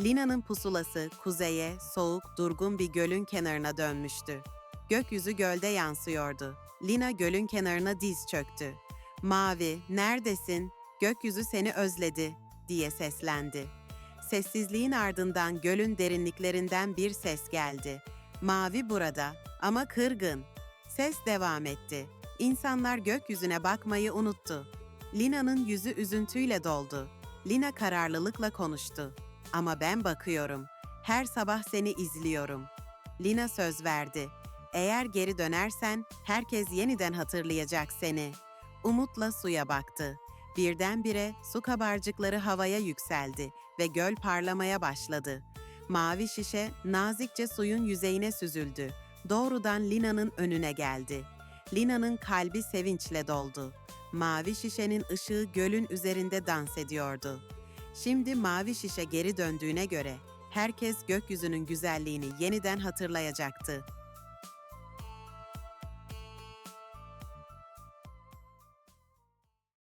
Lina'nın pusulası kuzeye, soğuk, durgun bir gölün kenarına dönmüştü. Gökyüzü gölde yansıyordu. Lina gölün kenarına diz çöktü. Mavi, neredesin? Gökyüzü seni özledi, diye seslendi. Sessizliğin ardından gölün derinliklerinden bir ses geldi. Mavi burada ama kırgın. Ses devam etti. İnsanlar gökyüzüne bakmayı unuttu. Lina'nın yüzü üzüntüyle doldu. Lina kararlılıkla konuştu. Ama ben bakıyorum. Her sabah seni izliyorum. Lina söz verdi. Eğer geri dönersen herkes yeniden hatırlayacak seni. Umutla suya baktı. Birdenbire su kabarcıkları havaya yükseldi ve göl parlamaya başladı. Mavi şişe nazikçe suyun yüzeyine süzüldü. Doğrudan Lina'nın önüne geldi. Lina'nın kalbi sevinçle doldu. Mavi şişenin ışığı gölün üzerinde dans ediyordu. Şimdi mavi şişe geri döndüğüne göre herkes gökyüzünün güzelliğini yeniden hatırlayacaktı.